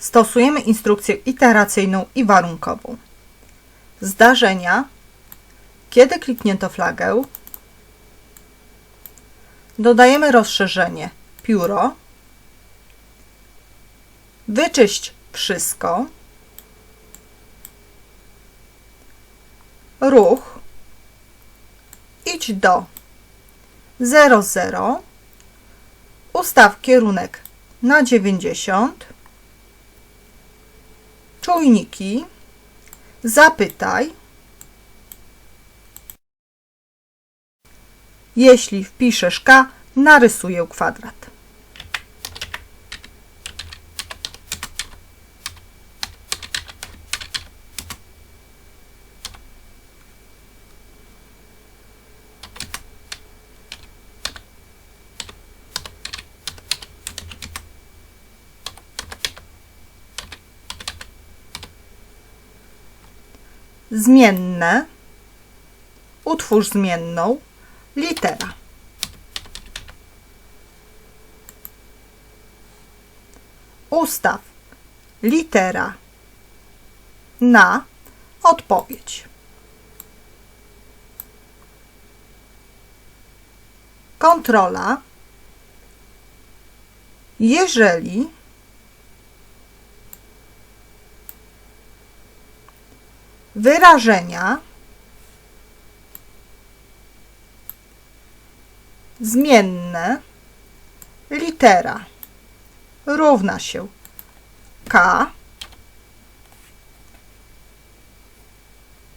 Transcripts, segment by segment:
stosujemy instrukcję iteracyjną i warunkową. Zdarzenia, kiedy kliknięto flagę, dodajemy rozszerzenie. Pióro, wyczyść wszystko, ruch, idź do 00, ustaw kierunek na 90, czujniki, zapytaj, jeśli wpiszesz K, narysuję kwadrat. Zmienne. Utwórz zmienną. Litera. Ustaw litera na odpowiedź. Kontrola. Jeżeli wyrażenia zmienne litera równa się K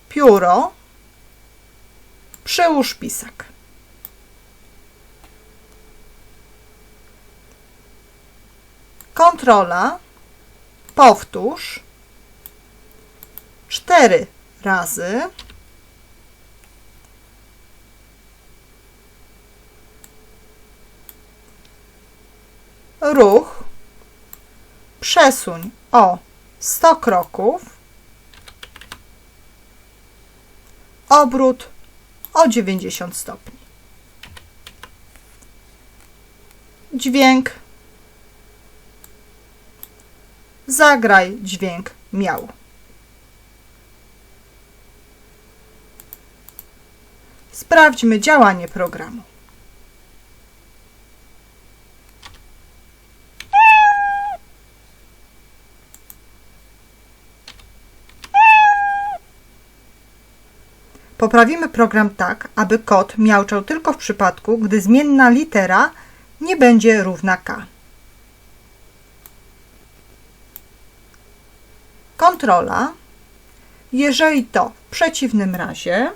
pióro przyłóż pisak. Kontrola powtórz cztery razy. Ruch. Przesuń. O 100 kroków. Obrót o 90 stopni. Dźwięk. Zagraj dźwięk miał Sprawdźmy działanie programu. Poprawimy program tak, aby kod miałczał tylko w przypadku, gdy zmienna litera nie będzie równa k. Kontrola. Jeżeli to w przeciwnym razie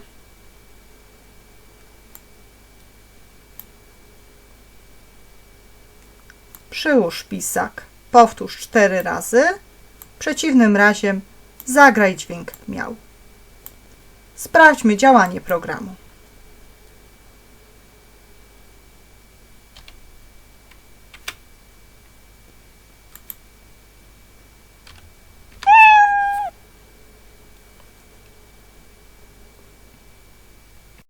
Przyłóż pisak. Powtórz cztery razy. W przeciwnym razie zagraj dźwięk miał. Sprawdźmy działanie programu.